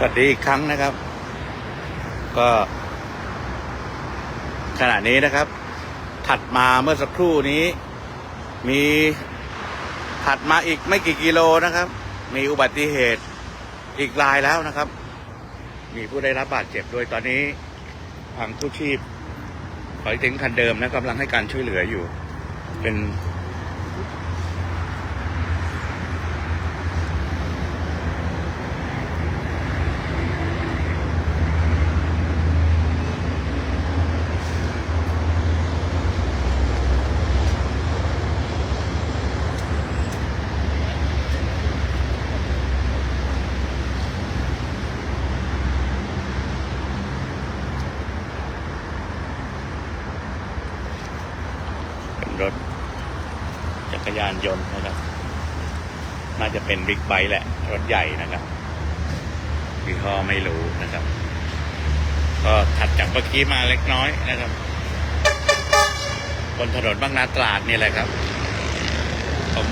สวัสดีอีกครั้งนะครับ ก็ ขณะนี้นะครับ ถัดมาเมื่อสักครู่นี้ มีถัดมาอีกไม่กี่กิโลนะครับ มีอุบัติเหตุอีกรายแล้วนะครับ มีผู้ได้รับบาดเจ็บด้วยตอนนี้ทางผู้ชีพขอถึงคันเดิมนะกำลังให้การช่วยเหลืออยู่ เป็นานยนต์นะครับ น่าจะเป็นบิ๊กไบค์แหละ รถใหญ่นะครับยี่ห้อไม่รู้นะครับ ก็ถัดจากเมื่อกี้มาเล็กน้อยนะครับ บนถนนบางนาตราดนี่แหละครับ ผม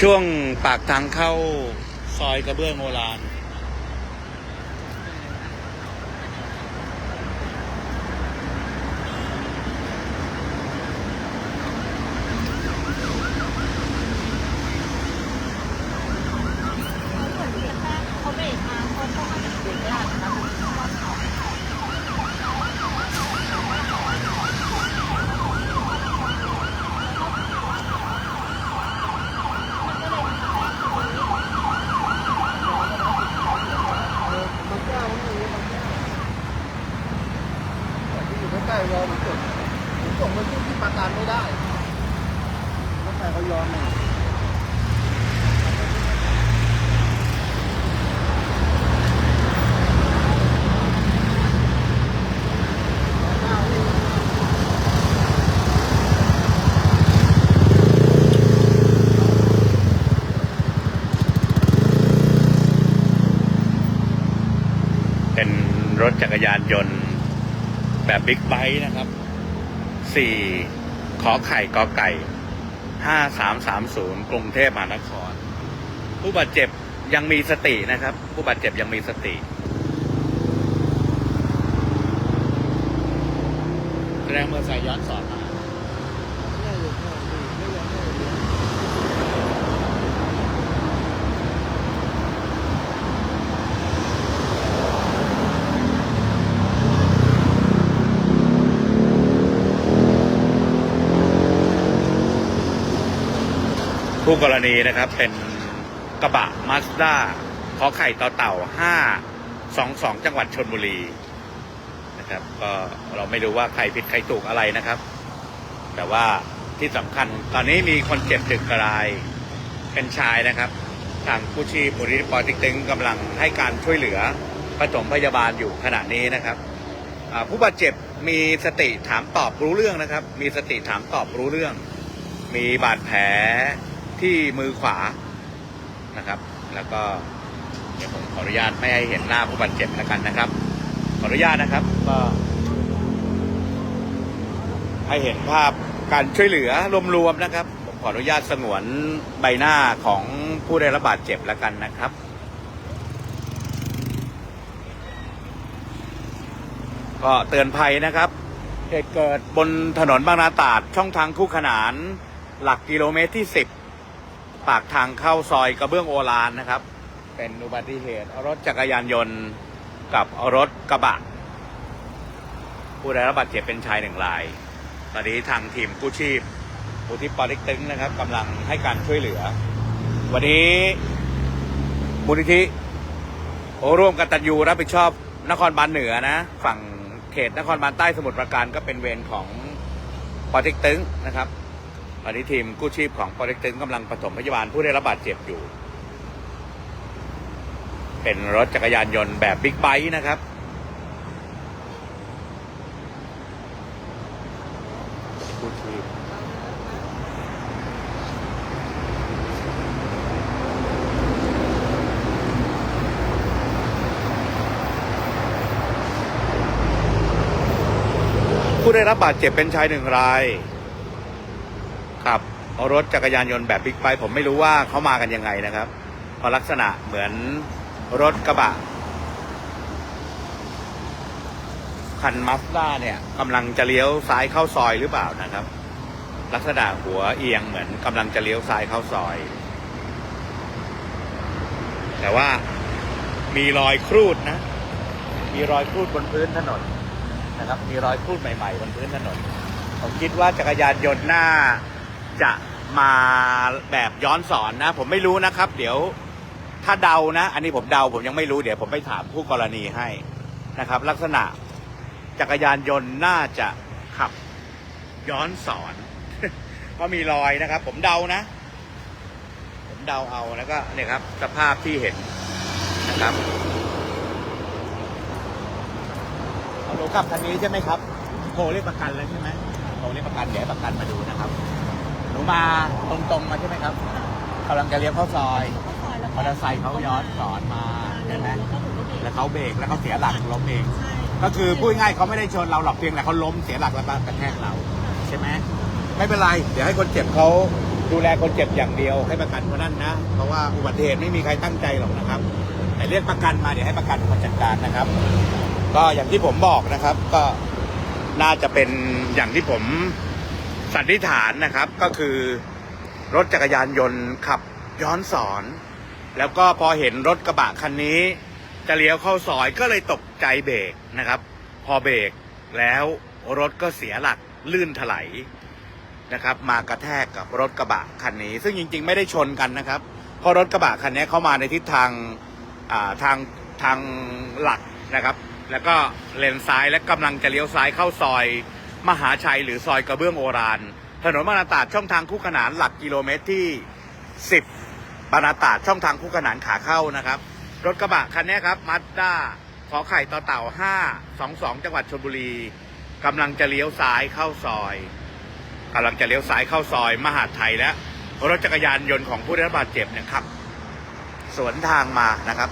ช่วงปากทางเข้าซอยกระเบื้องโบราณ เขาเบรกมาเขาเข้ามาจากเบรกไม่ได้นะคะ บางเจ้ามันมีบางเจ้าแต่ที่อยู่ใกล้ๆรอมันส่งมันส่งมาที่ที่ปราการไม่ได้รถไฟเขายอมเนี่ย เป็นรถจั กรยานยนต์แบบบิ๊กไบค์นะครับสี่ขอไข่กอไก่ห้าสามสามศูนย์กรุงเทพมหานคร ผู้บาดเจ็บยังมีสตินะครับ ผู้บาดเจ็บยังมีสติ แรงเมื่อสายย้อนสอนมา ไม่ยอมไม่ยอมไม่ยอม ผู้กรณีนะครับ เป็นกระบะมาสด้าขอไข่ต่อเต่าห้าสองสองจังหวัดชนบุรีนะครับก็เราไม่รู้ว่าใครผิดใครถูกอะไรนะครับ แต่ว่าที่สำคัญตอนนี้มีคนเจ็บถึงกรายเป็นชายนะครับทางผู้ชีพมูลนิธิปอติ๊กตึงกำลังให้การช่วยเหลือปฐมพยาบาลอยู่ขณะนี้นะครับผู้บาดเจ็บมีสติถามตอบรู้เรื่องนะครับ มีสติถามตอบรู้เรื่อง มีบาดแผล ที่มือขวานะครับ แล้วก็เดี๋ยวผมขออนุญาตไม่ให้เห็นหน้าผู้บาดเจ็บแล้วกันนะครับ ขออนุญาตนะครับก็ให้เห็นภาพการช่วยเหลือรวมๆนะครับ ผมขออนุญาตสงวนใบหน้าของผู้ได้รับบาดเจ็บแล้วกันนะครับก็เตือนภัยนะครับ เหตุเกิดบนถนนบางนาตราดช่องทางคู่ขนาน หลักกิโลเมตรที่ 10 ปากทางเข้าซอยกระเบื้องโอรานนะครับ เป็นอุบัติเหตุรถจักรยานยนต์กับรถกระบะ ผู้ได้รับบาดเจ็บเป็นชายหนึ่งราย ตอนนี้ทางทีมกู้ชีพมูลที่ปอเล็กตึงนะครับกำลังให้การช่วยเหลือ วันนี้มูลนิธิร่วมกันตันยูรับผิดชอบนครบาลเหนือนะ ฝั่งเขตนครบาลใต้สมุทรปราการก็เป็นเวรของปอเต็กตึงนะครับ ตอนนี้ทีมกู้ชีพของปอเต็กตึงกำลังปฐมพยาบาลผู้ได้รับบาดเจ็บอยู่ เป็นรถจักรยานยนต์แบบบิ๊กไบค์นะครับ กู้ชีพผู้ได้รับบาดเจ็บเป็นชายหนึ่งราย รถจักรยานยนต์แบบบิ๊กไบค์ผมไม่รู้ว่าเขามากันยังไงนะครับเพราะลักษณะเหมือนรถกระบะคันมาสด้าเนี่ยกำลังจะเลี้ยวซ้ายเข้าซอยหรือเปล่านะครับ ลักษณะหัวเอียงเหมือนกำลังจะเลี้ยวซ้ายเข้าซอย แต่ว่ามีรอยครูดนะ มีรอยครูดบนพื้นถนนนะครับ มีรอยครูดใหม่ ๆ บนพื้นถนน ผมคิดว่าจักรยานยนต์หน่าจะ มาแบบย้อนสอนนะ ผมไม่รู้นะครับ เดี๋ยวถ้าเดานะ อันนี้ผมเดาผมยังไม่รู้เดี๋ยวผมไปถามผู้กรณีให้นะครับ ลักษณะจักรยานยนต์น่าจะขับย้อนสอนเพราะมีรอยนะครับ ผมเดานะ ผมเดาเอาแล้วก็เนี่ยครับ สภาพที่เห็นนะครับเอาหนูขับคันนี้ใช่ไหมครับโทรเรียกประกันแล้วใช่ไหมโทรเรียกประกันเดี๋ยวประกันมาดูนะครับ นูมาตรงๆมาใช่ไหมครับกำลังจะเลี้ยวเข้าซอยเขาซอยแล้วมอเตอร์ไซค์เขาย้อนสอนมาใช่ไหมแล้วเขาเบรกแล้วเขาเสียหลักล้มเองใช่ก็คือพูดง่ายๆเขาไม่ได้ชนเราหรอกเพียงแต่เขาล้มเสียหลักแล้วก็กระแทกเราใช่ไหมไม่เป็นไร เดี๋ยวให้คนเจ็บเขาดูแลคนเจ็บอย่างเดียวให้ประกันคนนั้นนะ เพราะว่าอุบัติเหตุไม่มีใครตั้งใจหรอกนะครับ แต่เรียกประกันมาเดี๋ยวให้ประกันมาจัดการนะครับ ก็อย่างที่ผมบอกนะครับ ก็น่าจะเป็นอย่างที่ผม สันนิษฐานนะครับก็คือรถจักรยานยนต์ขับย้อนสอน แล้วก็พอเห็นรถกระบะคันนี้ จะเลี้ยวเข้าซอยก็เลยตกใจเบรกนะครับ พอเบรกแล้วรถก็เสียหลักลื่นถลายนะครับ มากระแทกกับรถกระบะคันนี้ ซึ่งจริง ๆ ไม่ได้ชนกันนะครับเพราะรถกระบะคันนี้เข้ามาในทิศทางาทางทางหลักนะครับ แล้วก็เลนซ้ายและกำลังจะเลี้ยวซ้ายเข้าซอย มหาชัยหรือซอยกระเบื้องโอราน ถนนบางนาตาดช่องทางคู่ขนานหลักกิโลเมตรที่ 10บางนาตาดช่องทางคู่ขนานขาเข้านะครับ รถกระบะคันนี้ครับมาสด้าขอไข่ต่อเต่า 522 จังหวัดชลบุรีกำลังจะเลี้ยวซ้ายเข้าซอยกำลังจะเลี้ยวซ้ายเข้าซอย มหาไทยและรถจักรยานยนต์ของผู้ได้รับบาดเจ็บเนี่ยขับ สวนทางมานะครับ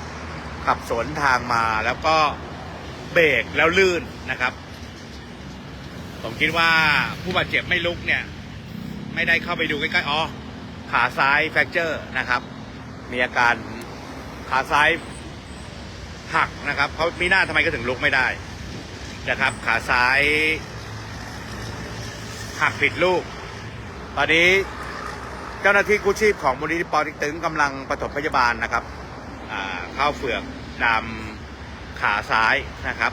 ขับสวนทางมาแล้วก็เบรกแล้วลื่นนะครับ ผมคิดว่าผู้บาดเจ็บไม่ลุกเนี่ย ไม่ได้เข้าไปดูใกล้ๆอ๋อขาซ้ายแฟกเจอร์นะครับ มีอาการขาซ้ายหักนะครับเขามีหน้าทำไมก็ถึงลุกไม่ได้นะครับ ขาซ้ายหักผิดลูก ตอนนี้เจ้าหน้าที่กู้ชีพของมูลนิธิปอติ๊กตึงกำลังปฐมพยาบาลนะครับเข้าเฟือกนำขาซ้ายนะครับ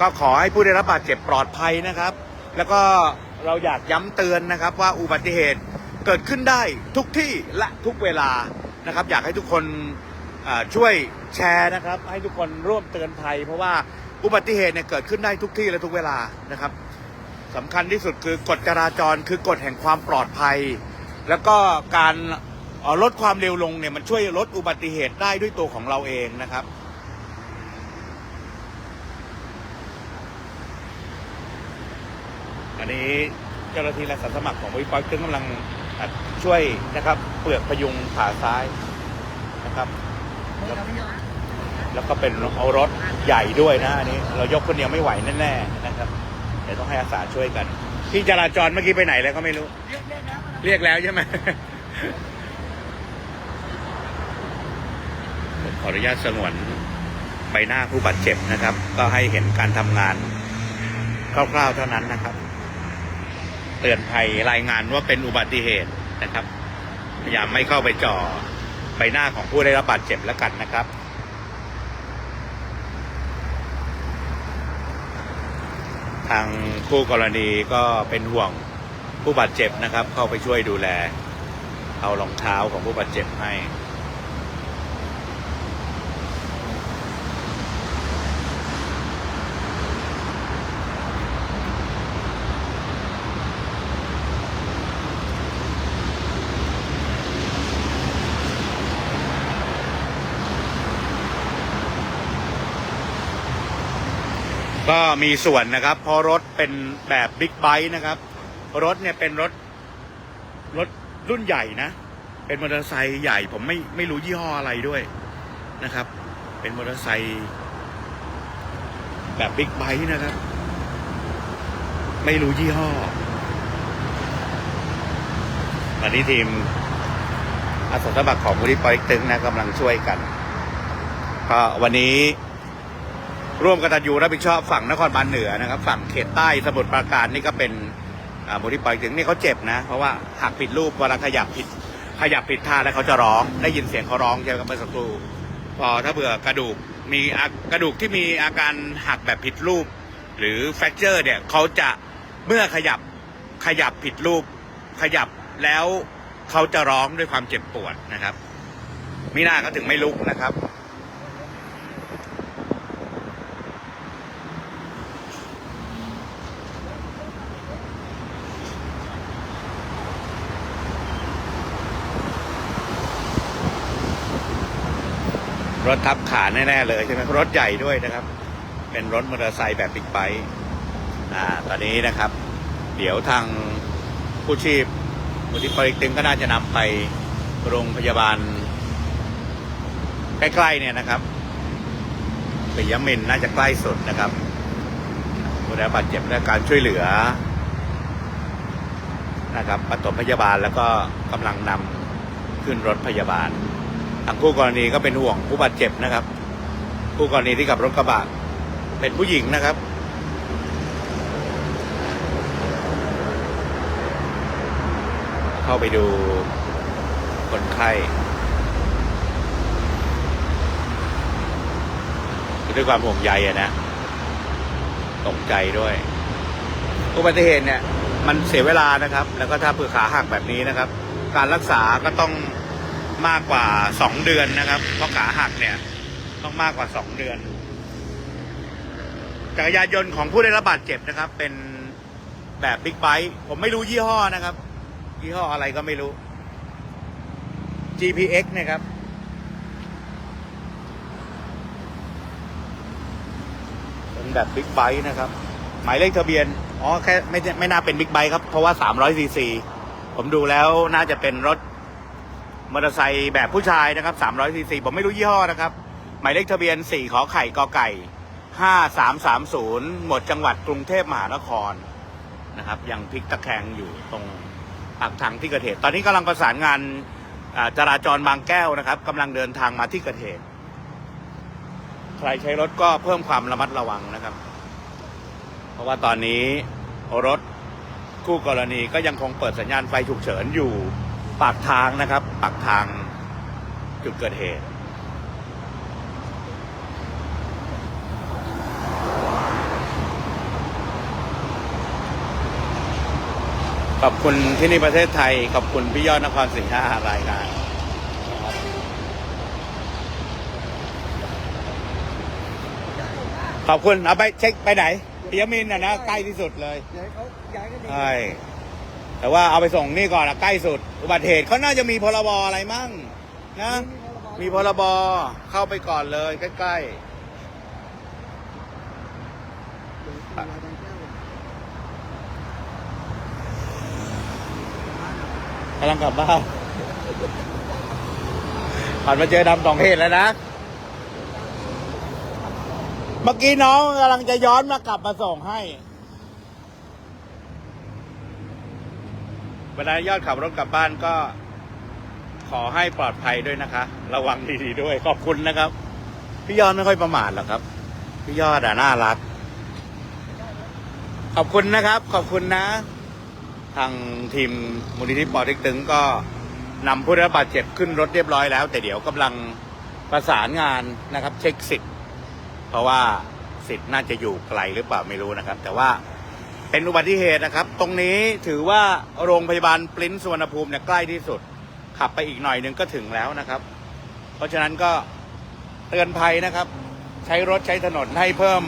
ก็ขอให้ผู้ได้รับบาดเจ็บปลอดภัยนะครับ แล้วก็เราอยากย้ำเตือนนะครับว่าอุบัติเหตุเกิดขึ้นได้ทุกที่และทุกเวลานะครับ อยากให้ทุกคนช่วยแชร์นะครับ ให้ทุกคนร่วมเตือนภัย เพราะว่าอุบัติเหตุเนี่ยเกิดขึ้นได้ทุกที่และทุกเวลานะครับสำคัญที่สุดคือกฎจราจรคือกฎแห่งความปลอดภัย แล้วก็การลดความเร็วลงเนี่ยมันช่วยลดอุบัติเหตุได้ด้วยตัวของเราเองนะครับ นนี้เจ้าหน้าที่และอาสาสมัครของวิปอยตึงกำลังอะช่วยนะครับเปลือกพยุงขาซ้ายนะครับแล้วก็เป็นเอารถใหญ่ด้วยนะอันนี้เรายกคนเดียวไม่ไหวแน่ๆนะครับเดี๋ยวต้องให้อาสาช่วยกันที่จราจรเมื่อกี้ไปไหนแล้วก็ไม่รู้ เรียกแล้วใช่ไหมผมขออนุญาตสงวนใบหน้าผู้บาดเจ็บนะครับ ก็ให้เห็นการทำงานคร่าวๆเท่านั้นนะครับ เตือนภัยรายงานว่าเป็นอุบัติเหตุนะครับ พยายามไม่เข้าไปจ่อใบหน้าของผู้ได้รับบาดเจ็บแล้วกันนะครับทางคู่กรณีก็เป็นห่วงผู้บาดเจ็บนะครับ เข้าไปช่วยดูแล เอารองเท้าของผู้บาดเจ็บให้ ก็มีส่วนนะครับ เพราะรถเป็นแบบบิ๊กไบค์นะครับ รถเนี่ยเป็นรถรถรุ่นใหญ่นะ เป็นมอเตอร์ไซค์ใหญ่ ผมไม่ไม่รู้ยี่ห้ออะไรด้วยนะครับ เป็นมอเตอร์ไซค์แบบบิ๊กไบค์นะครับ ไม่รู้ยี่ห้อวันนี้ทีมอาสาสมัครของมูลที่ปอยตึงนะกำลังช่วยกันก็วันนี้ ร่วมกันตันยูรับผิดชอบฝั่งนครบาลเหนือนะครับ ฝั่งเขตใต้สมุทรปราการนี่ก็เป็นอ่ามูลที่ปอยตึงนี่เขาเจ็บนะ เพราะว่าหักผิดรูปเวลาขยับผิดขยับผิดท่าแล้วเขาจะร้อง ได้ยินเสียงเขาร้องใช่ไหมครับเมื่อสักครู่พอถ้าเบื่อกระดูกมีกระดูกที่มีอาการหักแบบผิดรูป หรือแฟกเจอร์เนี่ยเขาจะเมื่อขยับขยับผิดรูป ขยับแล้วเขาจะร้องด้วยความเจ็บปวดนะครับมิน่าก็ถึงไม่ลุกนะครับ ทับขาแน่ๆเลยใช่ไหมรถใหญ่ด้วยนะครับ เป็นรถมอเตอร์ไซค์แบบบิ๊กไบค์อ่าตอนนี้นะครับ เดี๋ยวทางผู้ชีพมูลที่ปริกตึงก็น่าจะนำไปโรงพยาบาล ใกล้ๆเนี่ยนะครับปิยมินน่าจะใกล้สุดนะครับผู้ได้รับบาดเจ็บและการช่วยเหลือนะครับปฐมพยาบาลแล้วก็กำลังนำขึ้นรถพยาบาล ทางคู่กรณีก็เป็นห่วงผู้บาดเจ็บนะครับ คู่กรณีที่ขับรถกระบะเป็นผู้หญิงนะครับเข้าไปดูคนไข้ด้วยความห่วงใยอะนะตกใจด้วย อุบัติเหตุเนี่ย มันเสียเวลานะครับ แล้วก็ถ้าเผื่อขาหักแบบนี้นะครับ การรักษาก็ต้อง มากกว่าสองเดือนนะครับ เพราะขาหักเนี่ย ต้องมากกว่าสองเดือน จักรยานยนต์ของผู้ได้รับบาดเจ็บนะครับ เป็นแบบบิ๊กไบค์ผมไม่รู้ยี่ห้อนะครับ ยี่ห้ออะไรก็ไม่รู้ GPX นะครับเป็นแบบบิ๊กไบค์นะครับ หมายเลขทะเบียน อ๋อ แค่ไม่ไม่น่าเป็นบิ๊กไบค์ครับ เพราะว่า300ซีซี ผมดูแล้วน่าจะเป็นรถ มอเตอร์ไซค์แบบผู้ชายนะครับ300ซีซีผมไม่รู้ยี่ห้อนะครับ หมายเลขทะเบียน 4 ขอไข่กอไก่ 5330 หมดจังหวัดกรุงเทพมหานครนะครับยังพลิกตะแคงอยู่ตรงปากทางที่เกิดเหตุ ตอนนี้กำลังประสานงานจราจรบางแก้วนะครับกำลังเดินทางมาที่เกิดเหตุ ใครใช้รถก็เพิ่มความระมัดระวังนะครับ เพราะว่าตอนนี้รถคู่กรณีก็ยังคงเปิดสัญญาณไฟฉุกเฉินอยู่ ปากทางนะครับ ปากทางจุดเกิดเหตุ ขอบคุณที่นี่ประเทศไทย ขอบคุณพี่ยอดนครศรีห้ารายงานขอบคุณ เอาไปเช็คไปไหนปิยมินทร์นะนะ ใกล้ที่สุดเลยเดี๋ยวเขาย้ายกันเองใช่ แต่ว่าเอาไปส่งนี่ก่อนอะใกล้สุด อุบัติเหตุเขาน่าจะมีพรบอะไรมั่งนะ มีพรบเข้าไปก่อนเลยใกล้ๆกำลังกลับบ้านผ่านมาเจอดำสองเหตุแล้วนะ เมื่อกี้น้องกำลังจะย้อนมากลับมาส่งให้ เวลายอดขับรถกลับบ้านก็ขอให้ปลอดภัยด้วยนะคะ ระวังดีๆด้วย ขอบคุณนะครับ พี่ยอดไม่ค่อยประมาทหรอกครับ พี่ยอดอะน่ารัก ขอบคุณนะครับ ขอบคุณนะ ทางทีมมูลนิธิปอเต็กตึงก็นำผู้ได้รับบาดเจ็บขึ้นรถเรียบร้อยแล้ว แต่เดี๋ยวกำลังประสานงานนะครับ เช็คสิทธิ์เพราะว่าสิทธิ์น่าจะอยู่ไกลหรือเปล่าไม่รู้นะครับ แต่ว่า เป็นอุบัติเหตุนะครับ ตรงนี้ถือว่าโรงพยาบาลปริ้นสุวรรณภูมิเนี่ยใกล้ที่สุด ขับไปอีกหน่อยหนึงก็ถึงแล้วนะครับ เพราะฉะนั้นก็เตือนภัยนะครับ ใช้รถใช้ถนนให้เพิ่ม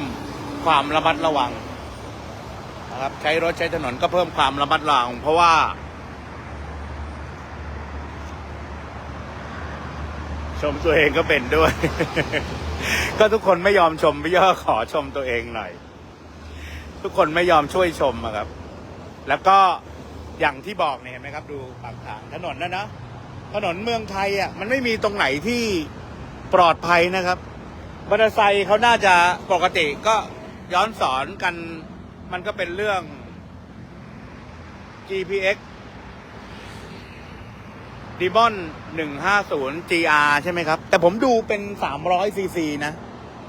ความระมัดระวังนะครับใช้รถใช้ถนนก็เพิ่มความระมัดระวัง เพราะว่า ชมตัวเองก็เป็นด้วย ก็ทุกคนไม่ยอมชมพี่ย่อขอชมตัวเองหน่อย ทุกคนไม่ยอมช่วยชมอะครับ แล้วก็อย่างที่บอกเนี่ยเห็นไหมครับ ดูปากทางถนนนะนะถนนเมืองไทยอะมันไม่มีตรงไหนที่ปลอดภัยนะครับมอเตอร์ไซค์เขาน่าจะปกติก็ย้อนสอนกัน มันก็เป็นเรื่อง GPX ดีบอน150 GR ใช่ไหมครับ แต่ผมดูเป็น300 cc นะ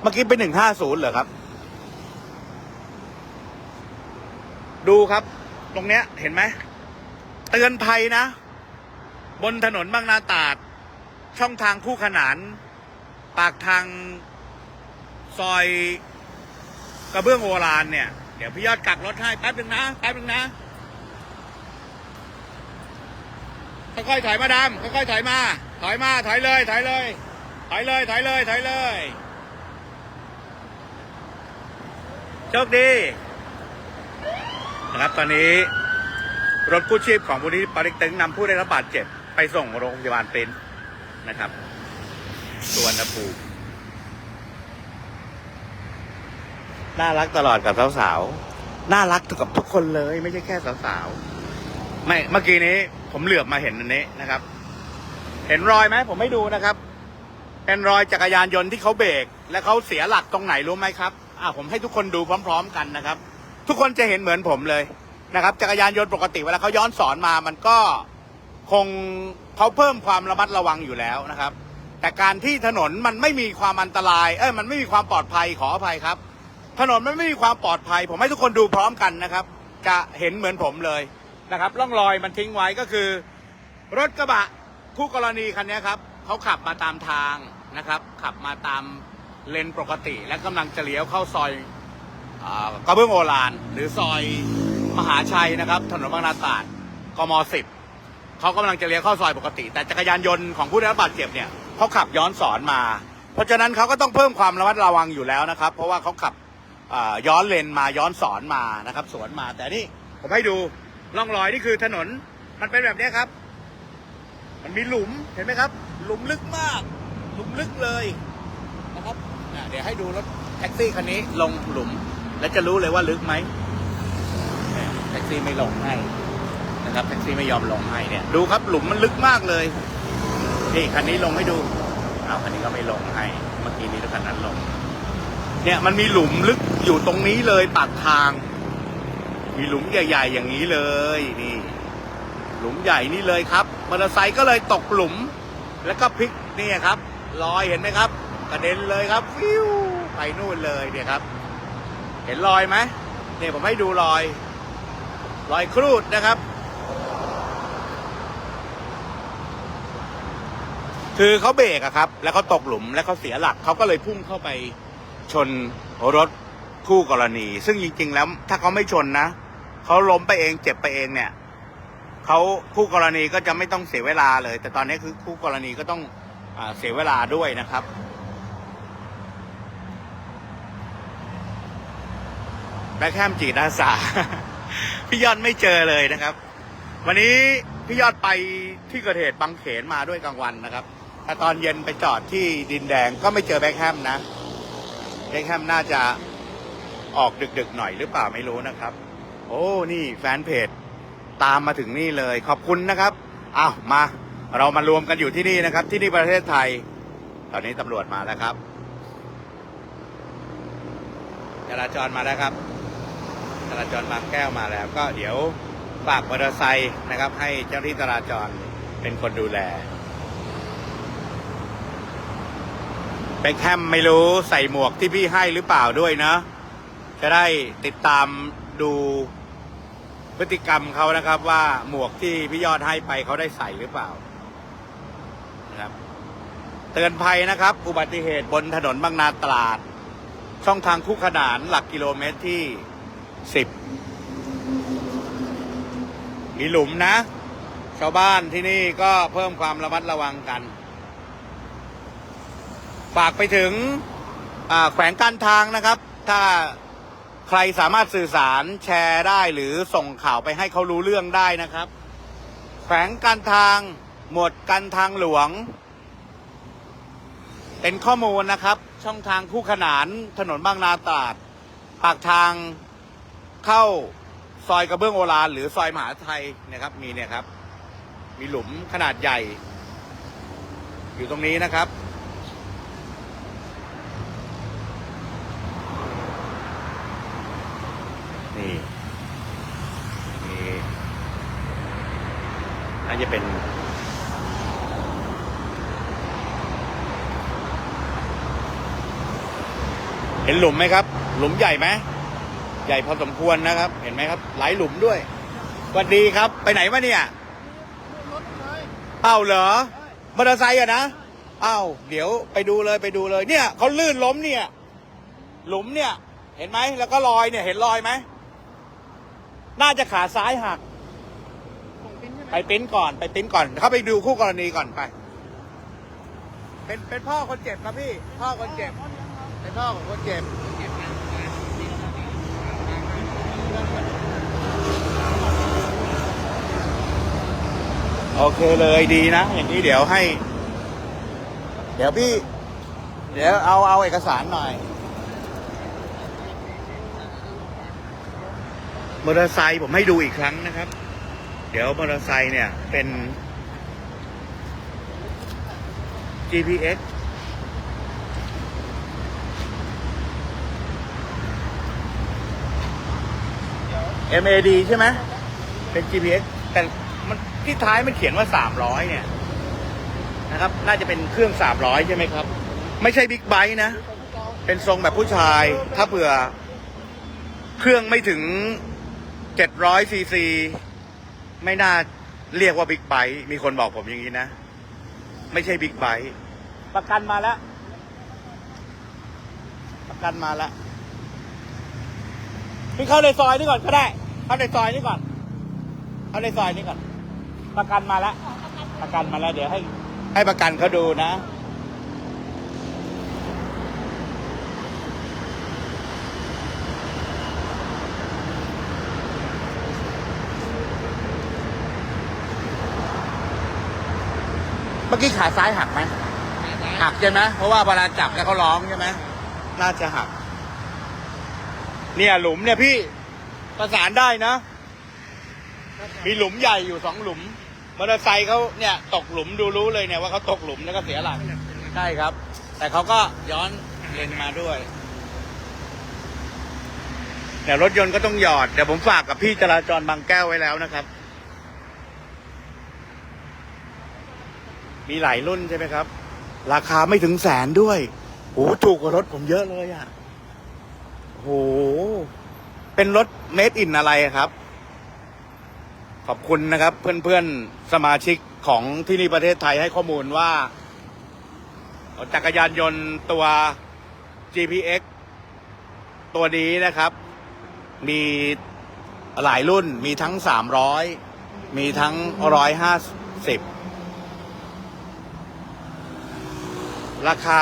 เมื่อกี้เป็น 150 เหรอครับ ดูครับ ตรงเนี้ยเห็นไหม เตือนภัยนะ บนถนนบางนาตราด ช่องทางคู่ขนาน ปากทางซอยกระเบื้องโอรานเนี่ย เดี๋ยวพี่ยอดกักรถให้แป๊บหนึ่งนะแป๊บหนึ่งนะค่อยๆถอยมาดามค่อยๆถอยมา ถอยมา ถอยเลย ถอยเลย ถอยเลย ถอยเลย ถอยเลย โชคดี นะครับตอนนี้รถกู้ชีพของมูลนิธิปาริกตึงนำผู้ได้รับบาดเจ็บไปส่งโรงพยาบาลเป็นนะครับสวนภูมิน่ารักตลอดกับสาวๆน่ารักกับทุกคนเลย ไม่ใช่แค่สาวๆไม่เมื่อกี้นี้ ผมเหลือบมาเห็นอันนี้นะครับ เห็นรอยไหมผมไม่ดูนะครับเป็นรอยจักรยานยนต์ที่เขาเบรกและเขาเสียหลักตรงไหนรู้ไหมครับอ่าผมให้ทุกคนดูพร้อม ๆ กันนะครับ ทุกคนจะเห็นเหมือนผมเลยนะครับ จักรยานยนต์ปกติเวลาเขาย้อนสอนมามันก็คงเขาเพิ่มความระมัดระวังอยู่แล้วนะครับ แต่การที่ถนนมันไม่มีความอันตราย เอ้ยมันไม่มีความปลอดภัยขออภัยครับ ถนนมันไม่มีความปลอดภัย ผมให้ทุกคนดูพร้อมกันนะครับ จะเห็นเหมือนผมเลยนะครับร่องรอยมันทิ้งไว้ก็คือ รถกระบะคู่กรณีคันนี้ครับเขาขับมาตามทางนะครับ ขับมาตามเลนปกติ และกำลังจะเลี้ยวเข้าซอย กระเบื้องโอรานหรือซอยมหาชัยนะครับ ถนนบางนาตราดกมสิบเขากำลังจะเลี้ยวเข้าซอยปกติ แต่จักรยานยนต์ของผู้ได้รับบาดเจ็บเนี่ยเขาขับย้อนสอนมา เพราะฉะนั้นเขาก็ต้องเพิ่มความระมัดระวังอยู่แล้วนะครับ เพราะว่าเขาขับย้อนเลนมาย้อนสอนมานะครับ สวนมา แต่นี่ผมให้ดูร่องรอยนี่คือถนนมันเป็นแบบนี้ครับ มันมีหลุมเห็นไหมครับ หลุมลึกมาก หลุมลึกเลยนะครับเดี๋ยวให้ดูรถแท็กซี่คันนี้ลงหลุม แล้วจะรู้เลยว่าลึกไหมแท็กซี่ไม่ลงให้นะครับแท็กซี่ไม่ยอมลงให้เนี่ย ดูครับหลุมมันลึกมากเลยนี่คันนี้ลงให้ดูเอาคันนี้ก็ไม่ลงให้เมื่อกี้นี้รถคันนั้นลง เนี่ยมันมีหลุมลึกอยู่ตรงนี้เลยปากทาง มีหลุมใหญ่ ๆ อย่างนี้เลยนี่ หลุมใหญ่นี่เลยครับมอเตอร์ไซค์ก็เลยตกหลุม แล้วก็พลิกนี่ครับลอยเห็นไหมครับกระเด็นเลยครับฟิวไปนู่นเลยเนี่ยครับ เห็นรอยไหมเนี่ยผมให้ดูรอย รอยครูดนะครับ คือเขาเบรกอะครับ แล้วเขาตกหลุมแล้วเขาเสียหลักเขาก็เลยพุ่งเข้าไปชนรถคู่กรณี ซึ่งจริง ๆ แล้ว ถ้าเขาไม่ชนนะเขาล้มไปเองเจ็บไปเองเนี่ยเขาคู่กรณีก็จะไม่ต้องเสียเวลาเลย แต่ตอนนี้คือคู่กรณีก็ต้องอเสียเวลาด้วยนะครับ แบ็คแฮมจีดอาสา พี่ยอดไม่เจอเลยนะครับ วันนี้พี่ยอดไปที่เกิดเหตุบางเขนมาด้วยกลางวันนะครับแต่ตอนเย็นไปจอดที่ดินแดงก็ไม่เจอแบ็คแฮมนะแบ็คแฮมน่าจะออกดึกๆหน่อยหรือเปล่าไม่รู้นะครับ โอ้นี่แฟนเพจตามมาถึงนี่เลยขอบคุณนะครับอ้าวมาเรามารวมกันอยู่ที่นี่นะครับ ที่นี่ประเทศไทย ตอนนี้ตำรวจมาแล้วครับจราจรมาแล้วครับ จราจรบางแก้วมาแล้ว ก็เดี๋ยวฝากมอเตอร์ไซค์นะครับ ให้เจ้าที่จราจรเป็นคนดูแลแบ็คแฮมไม่รู้ใส่หมวกที่พี่ให้หรือเปล่าด้วยนะจะได้ติดตามดูพฤติกรรมเขานะครับ ว่าหมวกที่พี่ยอดให้ไปเขาได้ใส่หรือเปล่านะครับเตือนภัยนะครับ อุบัติเหตุบนถนนบางนาตราด ช่องทางคู่ขนานหลักกิโลเมตรที่ สิบมีหลุมนะ ชาวบ้านที่นี่ก็เพิ่มความระมัดระวังกัน ฝากไปถึงแขวงการทางนะครับ ถ้าใครสามารถสื่อสารแชร์ได้หรือส่งข่าวไปให้เขารู้เรื่องได้นะครับ แขวงการทางหมวดการทางหลวง เป็นข้อมูลนะครับ ช่องทางคู่ขนานถนนบางนาตราดปากทาง เข้าซอยกระเบื้องโอรารหรือซอยมหาไทยนะครับ มีเนี่ยครับ มีหลุมขนาดใหญ่ อยู่ตรงนี้นะครับ นี่นี่น่าจะเป็นเห็นหลุมไหมครับ หลุมใหญ่ไหม ใหญ่พอสมควรนะครับ เห็นไหมครับ หลายหลุมด้วยสวัสดีครับ ไปไหนวะเนี่ยเอ้าเหรอมอเตอร์ไซค์อะนะเอ้าเดี๋ยวไปดูเลยไปดูเลย เนี่ยเขาลื่นล้มเนี่ย หลุมเนี่ย เห็นไหมแล้วก็รอยเนี่ย เห็นรอยไหมน่าจะขาซ้ายหักไปปริ้นก่อนไปปริ้นก่อนเข้าไปดูคู่กรณีก่อนไป เป็นเป็นพ่อคนเจ็บครับพี่ พ่อคนเจ็บ เป็นพ่อของคนเจ็บ โอเคเลยดีนะ อย่างนี้เดี๋ยวให้ เดี๋ยวพี่ เดี๋ยวเอาเอาเอกสารหน่อยมอเตอร์ไซค์ผมให้ดูอีกครั้งนะครับ เดี๋ยวมอเตอร์ไซค์เนี่ยเป็น GPS MAD ใช่ไหมเป็น GPS แต่ ที่ท้ายมันเขียนว่า300เนี่ยนะครับ น่าจะเป็นเครื่อง300ใช่ไหมครับ ไม่ใช่บิ๊กไบค์นะ เป็นทรงแบบผู้ชาย ถ้าเผื่อ เครื่องไม่ถึง700ซีซีไม่น่าเรียกว่าบิ๊กไบค์มีคนบอกผมอย่างนี้นะ ไม่ใช่บิ๊กไบค์ประกันมาแล้ว ประกันมาแล้วพี่เข้าในซอยนี่ก่อนก็ได้ เข้าในซอยนี่ก่อน เข้าในซอยนี่ก่อน ประกันมาแล้ว ประกันมาแล้วเดี๋ยวให้ ให้ประกันเขาดูนะ เมื่อกี้ขาซ้ายหักไหมหักใช่ไหมเพราะว่าเวลาจับแล้วเขาร้องใช่ไหมน่าจะหัก เนี่ยหลุมเนี่ยพี่ประสานได้นะ มีหลุมใหญ่อยู่สองหลุม มอเตอร์ไซค์เขาเนี่ยตกหลุมดูรู้เลยเนี่ยว่าเขาตกหลุมแล้วก็เสียหลักใช่ครับ แต่เขาก็ย้อนเลนมาด้วย แต่รถยนต์ก็ต้องหยอดเดี๋ยวผมฝากกับพี่จราจรบางแก้วไว้แล้วนะครับ มีหลายรุ่นใช่ไหมครับ ราคาไม่ถึงแสนด้วยโอ้ถูกกว่ารถผมเยอะเลยอะโหเป็นรถเมดอินอะไรครับ ขอบคุณนะครับเพื่อนๆสมาชิกของที่นี่ประเทศไทยให้ข้อมูลว่า จักรยานยนต์ตัว GPX ตัวนี้นะครับ มีหลายรุ่นมีทั้ง 300 มีทั้ง 150 ราคา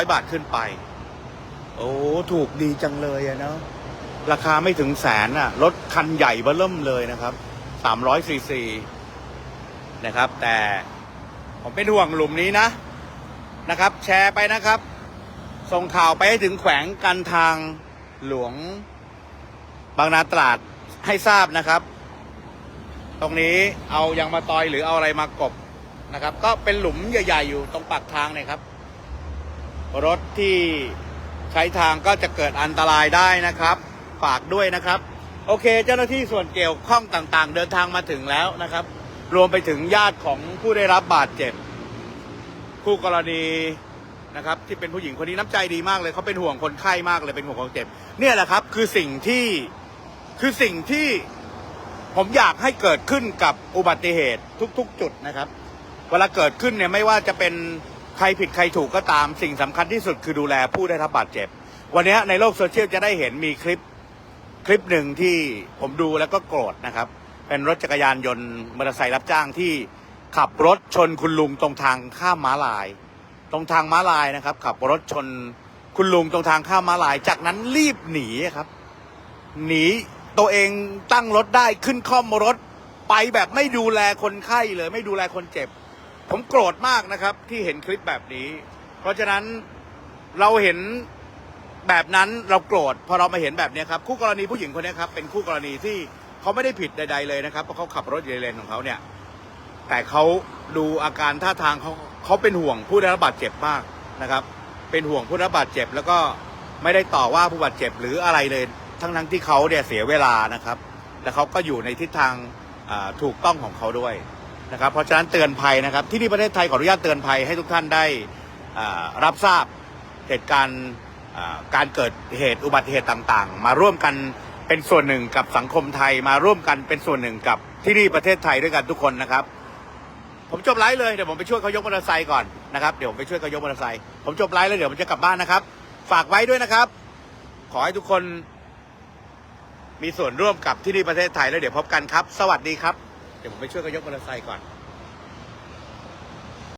93,500 บาทขึ้นไป โอ้ ถูกดีจังเลยอะเนาะ ราคาไม่ถึงแสนอะรถคันใหญ่เบ้อเริ่มเลยนะครับ300ซีซีนะครับ แต่ผมเป็นห่วงหลุมนี้นะนะครับ แชร์ไปนะครับ ส่งข่าวไปให้ถึงแขวงการทางหลวงบางนาตราดให้ทราบนะครับ ตรงนี้เอายางมาตอยหรือเอาอะไรมากบนะครับ ก็เป็นหลุมใหญ่ ๆ อยู่ตรงปากทางเนี่ยครับ รถที่ใช้ทางก็จะเกิดอันตรายได้นะครับ ฝากด้วยนะครับ โอเค เจ้าหน้าที่ส่วนเกี่ยวข้องต่างๆ เดินทางมาถึงแล้วนะครับ รวมไปถึงญาติของผู้ได้รับบาดเจ็บผู้กรณีนะครับที่เป็นผู้หญิงคนนี้น้ำใจดีมากเลยเขาเป็นห่วงคนไข้มากเลยเป็นห่วงคนเจ็บเนี่ยแหละครับ คือสิ่งที่คือสิ่งที่ผมอยากให้เกิดขึ้นกับอุบัติเหตุทุก ๆ จุดนะครับ เวลาเกิดขึ้นเนี่ยไม่ว่าจะเป็นใครผิดใครถูกก็ตามสิ่งสำคัญที่สุดคือดูแลผู้ได้รับบาดเจ็บ วันนี้ในโลกโซเชียลจะได้เห็นมีคลิป คลิปหนึ่งที่ผมดูแล้วก็โกรธนะครับ เป็นรถจักรยานยนต์มอเตอร์ไซค์รับจ้างที่ขับรถชนคุณลุงตรงทางข้ามม้าลาย ตรงทางม้าลายนะครับ ขับรถชนคุณลุงตรงทางข้ามม้าลาย จากนั้นรีบหนีครับ หนีตัวเองตั้งรถได้ขึ้นคล่อมรถไปแบบไม่ดูแลคนไข้เลย ไม่ดูแลคนเจ็บ ผมโกรธมากนะครับที่เห็นคลิปแบบนี้ เพราะฉะนั้นเราเห็น แบบนั้นเราโกรธพอเรามาเห็นแบบนี้ครับคู่กรณีผู้หญิงคนนี้ครับเป็นคู่กรณีที่เขาไม่ได้ผิดใด ๆ เลยนะครับเพราะเขาขับรถอยู่ในเลนของเขาเนี่ยแต่เขาดูอาการท่าทางเขาเขาเป็นห่วงผู้ได้รับบาดเจ็บมากนะครับ เป็นห่วงผู้ได้รับบาดเจ็บ แล้วก็ไม่ได้ต่อว่าผู้บาดเจ็บหรืออะไรเลย ทั้งทั้งที่เขาเนี่ยเสียเวลานะครับ และเขาก็อยู่ในทิศทางถูกต้องของเขาด้วยนะครับ เพราะฉะนั้นเตือนภัยนะครับ ที่นี่ประเทศไทยขออนุญาตเตือนภัยให้ทุกท่านได้รับทราบเหตุการณ์ การเกิดเหตุอุบัติเหตุต่างๆ มาร่วมกันเป็นส่วนหนึ่งกับสังคมไทยมาร่วมกันเป็นส่วนหนึ่งกับที่นี่ประเทศไทยด้วยกันทุกคนนะครับ ผมจบไลฟ์เลยเดี๋ยวผมไปช่วยเขายกมอเตอร์ไซค์ก่อนนะครับเดี๋ยวผมไปช่วยเขายกมอเตอร์ไซค์ผมจบไลฟ์แล้วเดี๋ยวผมจะกลับบ้านนะครับ ฝากไว้ด้วยนะครับ ขอให้ทุกคน มีส่วนร่วมกับที่นี่ประเทศไทยแล้วเดี๋ยวพบกันครับ สวัสดีครับ เดี๋ยวผมไปช่วยเขายกมอเตอร์ไซค์ก่อน